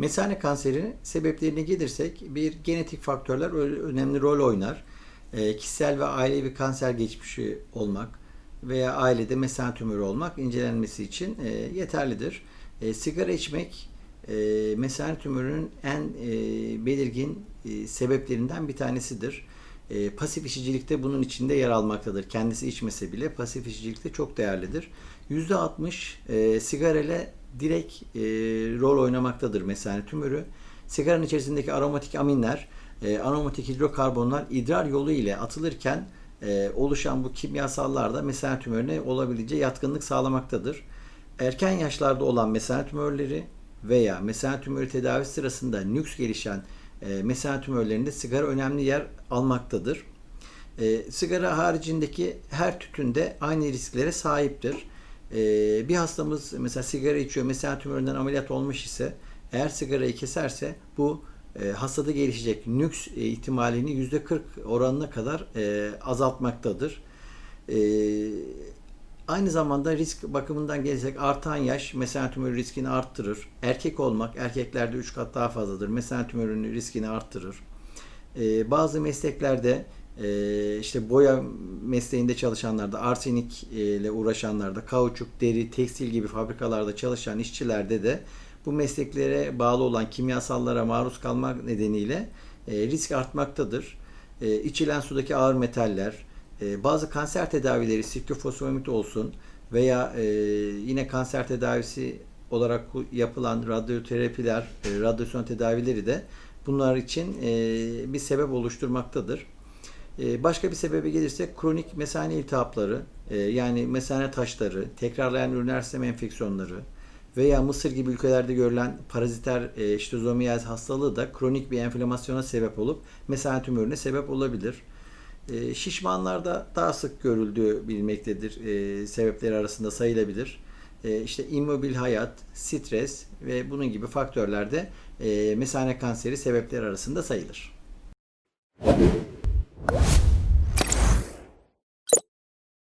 Mesane kanseri sebeplerine gelirsek bir genetik faktörler önemli rol oynar. E, kişisel ve ailevi kanser geçmişi olmak veya ailede mesane tümörü olmak incelenmesi için e, yeterlidir. E, sigara içmek e, mesane tümörünün en e, belirgin e, sebeplerinden bir tanesidir. E, pasif içicilikte bunun içinde yer almaktadır. Kendisi içmese bile pasif içicilikte çok değerlidir. %60 e, sigara ile direkt e, rol oynamaktadır mesane tümörü. Sigaranın içerisindeki aromatik aminler, e, aromatik hidrokarbonlar idrar yolu ile atılırken e, oluşan bu kimyasallar da mesane tümörüne olabildiğince yatkınlık sağlamaktadır. Erken yaşlarda olan mesane tümörleri veya mesane tümörü tedavi sırasında nüks gelişen e, mesane tümörlerinde sigara önemli yer almaktadır. E, sigara haricindeki her tütünde aynı risklere sahiptir. E, bir hastamız mesela sigara içiyor, mesane tümöründen ameliyat olmuş ise eğer sigarayı keserse bu e, hastada gelişecek nüks e, ihtimalini %40 oranına kadar e, azaltmaktadır. E, Aynı zamanda risk bakımından gelirsek artan yaş mesane tümörü riskini arttırır. Erkek olmak erkeklerde 3 kat daha fazladır. Mesane tümörünün riskini arttırır. Ee, bazı mesleklerde e, işte boya mesleğinde çalışanlarda, arsenik e, ile uğraşanlarda, kauçuk, deri, tekstil gibi fabrikalarda çalışan işçilerde de bu mesleklere bağlı olan kimyasallara maruz kalmak nedeniyle e, risk artmaktadır. E, içilen sudaki ağır metaller, e, bazı kanser tedavileri siklofosfamid olsun veya e, yine kanser tedavisi olarak yapılan radyoterapiler, e, radyasyon tedavileri de bunlar için e, bir sebep oluşturmaktadır. E, başka bir sebebe gelirsek kronik mesane iltihapları e, yani mesane taşları, tekrarlayan üriner sistem enfeksiyonları veya Mısır gibi ülkelerde görülen paraziter e, şizomiyaz hastalığı da kronik bir enflamasyona sebep olup mesane tümörüne sebep olabilir. E, şişmanlarda daha sık görüldüğü bilinmektedir. E, sebepleri arasında sayılabilir. E, işte immobil hayat, stres ve bunun gibi faktörler de e, mesane kanseri sebepleri arasında sayılır.